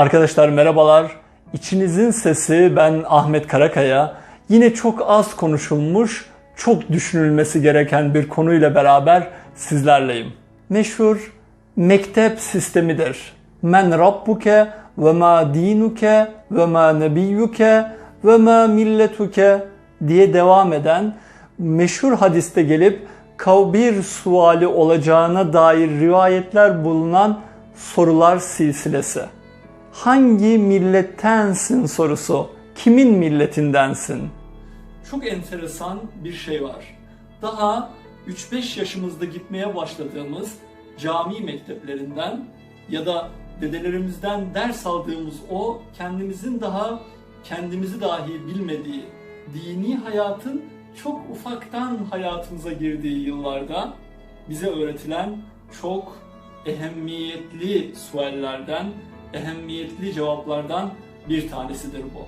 Arkadaşlar merhabalar. İçinizin sesi ben Ahmet Karakaya. Yine çok az konuşulmuş, çok düşünülmesi gereken bir konuyla beraber sizlerleyim. Meşhur mektep sistemidir. Men rabbuke ve ma dinuke ve ma nebiyyuke ve ma milletuke diye devam eden meşhur hadiste gelip kavbir suali olacağına dair rivayetler bulunan sorular silsilesi. Hangi millettensin sorusu. Kimin milletindensin? Çok enteresan bir şey var. Daha 3-5 yaşımızda gitmeye başladığımız cami mekteplerinden ya da dedelerimizden ders aldığımız o kendimizin daha kendimizi dahi bilmediği dini hayatın çok ufaktan hayatımıza girdiği yıllarda bize öğretilen çok ehemmiyetli suallerden, ehemmiyetli cevaplardan bir tanesidir bu.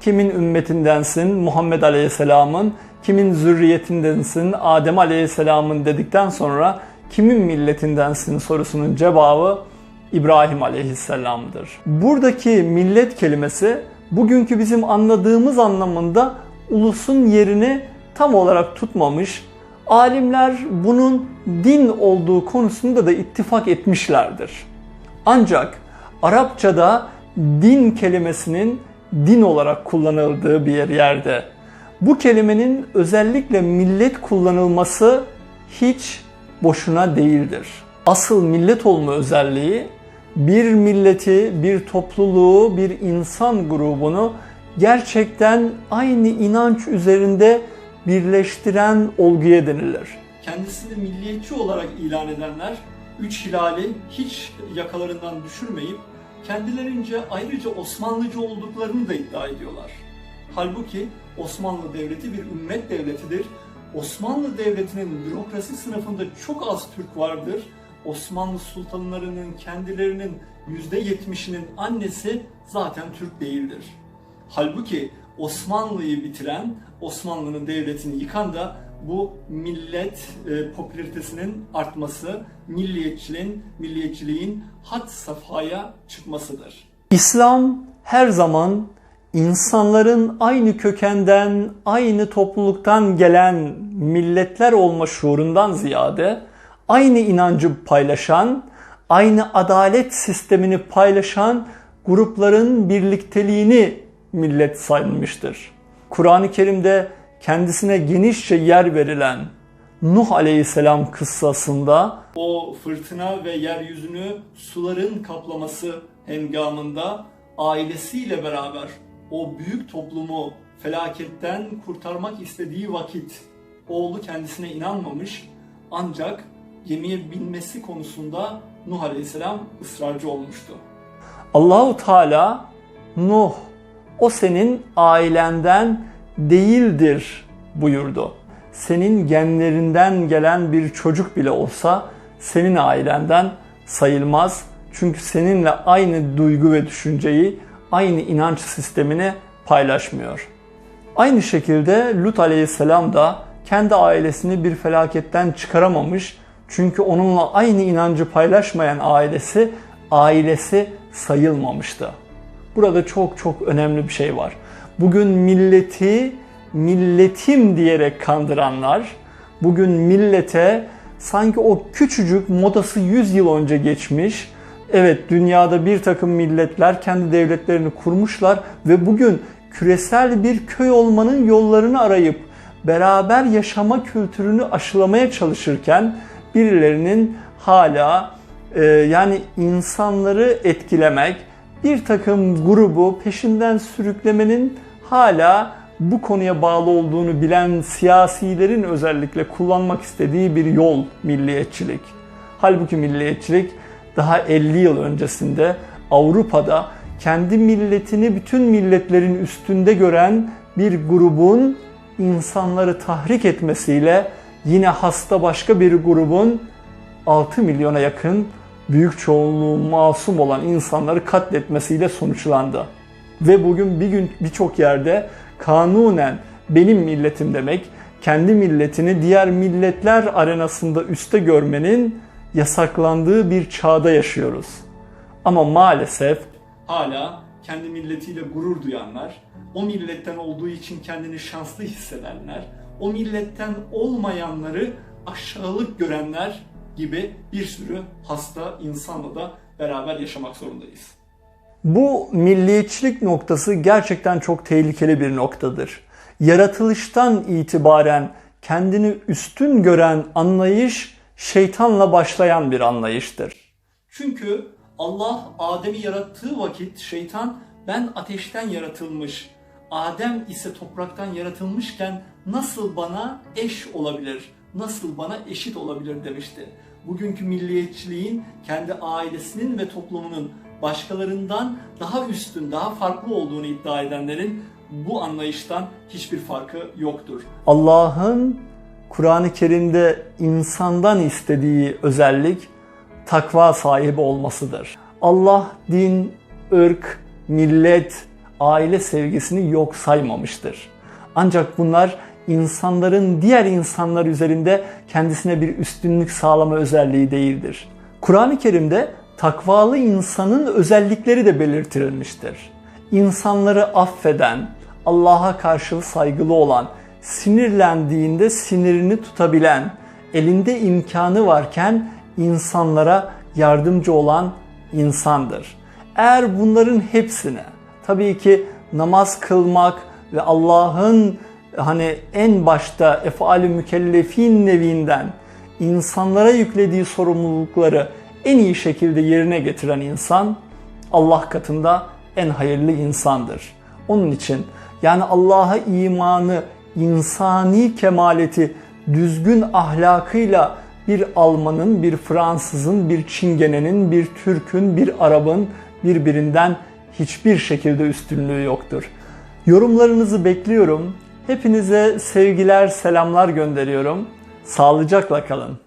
Kimin ümmetindensin? Muhammed Aleyhisselam'ın, kimin zürriyetindensin? Adem Aleyhisselam'ın dedikten sonra kimin milletindensin sorusunun cevabı İbrahim Aleyhisselam'dır. Buradaki millet kelimesi bugünkü bizim anladığımız anlamında ulusun yerini tam olarak tutmamış. Alimler bunun din olduğu konusunda da ittifak etmişlerdir. Ancak Arapçada din kelimesinin din olarak kullanıldığı bir yerde bu kelimenin özellikle millet kullanılması hiç boşuna değildir. Asıl millet olma özelliği bir milleti, bir topluluğu, bir insan grubunu gerçekten aynı inanç üzerinde birleştiren olguya denilir. Kendisini milliyetçi olarak ilan edenler üç hilali hiç yakalarından düşürmeyip kendilerince ayrıca Osmanlıcı olduklarını da iddia ediyorlar. Halbuki Osmanlı Devleti bir ümmet devletidir. Osmanlı Devleti'nin bürokrasi sınıfında çok az Türk vardır. Osmanlı sultanlarının kendilerinin %70'inin annesi zaten Türk değildir. Halbuki Osmanlı'yı bitiren, Osmanlı'nın devletini yıkan da bu millet e, popülaritesinin artması, milliyetçiliğin, milliyetçiliğin had safhaya çıkmasıdır. İslam her zaman insanların aynı kökenden, aynı topluluktan gelen milletler olma şuurundan ziyade aynı inancı paylaşan, aynı adalet sistemini paylaşan grupların birlikteliğini millet sayılmıştır. Kur'an-ı Kerim'de kendisine genişçe yer verilen Nuh Aleyhisselam kıssasında o fırtına ve yeryüzünü suların kaplaması hengamında ailesiyle beraber o büyük toplumu felaketten kurtarmak istediği vakit oğlu kendisine inanmamış ancak gemiye binmesi konusunda Nuh Aleyhisselam ısrarcı olmuştu. Allahu Teala Nuh o senin ailenden değildir buyurdu. Senin genlerinden gelen bir çocuk bile olsa senin ailenden sayılmaz. Çünkü seninle aynı duygu ve düşünceyi, aynı inanç sistemini paylaşmıyor. Aynı şekilde Lut aleyhisselam da kendi ailesini bir felaketten çıkaramamış. Çünkü onunla aynı inancı paylaşmayan ailesi, ailesi sayılmamıştı. Burada çok çok önemli bir şey var. Bugün milleti milletim diyerek kandıranlar, bugün millete sanki o küçücük modası 100 yıl önce geçmiş, evet dünyada bir takım milletler kendi devletlerini kurmuşlar ve bugün küresel bir köy olmanın yollarını arayıp beraber yaşama kültürünü aşılamaya çalışırken birilerinin hala e, yani insanları etkilemek, bir takım grubu peşinden sürüklemenin hala bu konuya bağlı olduğunu bilen siyasilerin özellikle kullanmak istediği bir yol milliyetçilik. Halbuki milliyetçilik daha 50 yıl öncesinde Avrupa'da kendi milletini bütün milletlerin üstünde gören bir grubun insanları tahrik etmesiyle yine hasta başka bir grubun 6 milyona yakın büyük çoğunluğu masum olan insanları katletmesiyle sonuçlandı. Ve bugün bir gün birçok yerde kanunen benim milletim demek, kendi milletini diğer milletler arenasında üste görmenin yasaklandığı bir çağda yaşıyoruz. Ama maalesef hala kendi milletiyle gurur duyanlar, o milletten olduğu için kendini şanslı hissedenler, o milletten olmayanları aşağılık görenler gibi bir sürü hasta insanla da beraber yaşamak zorundayız. Bu milliyetçilik noktası gerçekten çok tehlikeli bir noktadır. Yaratılıştan itibaren kendini üstün gören anlayış şeytanla başlayan bir anlayıştır. Çünkü Allah Adem'i yarattığı vakit şeytan ben ateşten yaratılmış, Adem ise topraktan yaratılmışken nasıl bana eş olabilir, nasıl bana eşit olabilir demişti. Bugünkü milliyetçiliğin kendi ailesinin ve toplumunun başkalarından daha üstün, daha farklı olduğunu iddia edenlerin bu anlayıştan hiçbir farkı yoktur. Allah'ın Kur'an-ı Kerim'de insandan istediği özellik takva sahibi olmasıdır. Allah din, ırk, millet, aile sevgisini yok saymamıştır. Ancak bunlar insanların diğer insanlar üzerinde kendisine bir üstünlük sağlama özelliği değildir. Kur'an-ı Kerim'de takvalı insanın özellikleri de belirtilmiştir. İnsanları affeden, Allah'a karşı saygılı olan, sinirlendiğinde sinirini tutabilen, elinde imkanı varken insanlara yardımcı olan insandır. Eğer bunların hepsine tabii ki namaz kılmak ve Allah'ın hani en başta efali mükellefin nevinden insanlara yüklediği sorumlulukları en iyi şekilde yerine getiren insan Allah katında en hayırlı insandır. Onun için yani Allah'a imanı, insani kemaleti, düzgün ahlakıyla bir Almanın, bir Fransızın, bir Çingene'nin, bir Türk'ün, bir Arap'ın birbirinden hiçbir şekilde üstünlüğü yoktur. Yorumlarınızı bekliyorum. Hepinize sevgiler, selamlar gönderiyorum. Sağlıcakla kalın.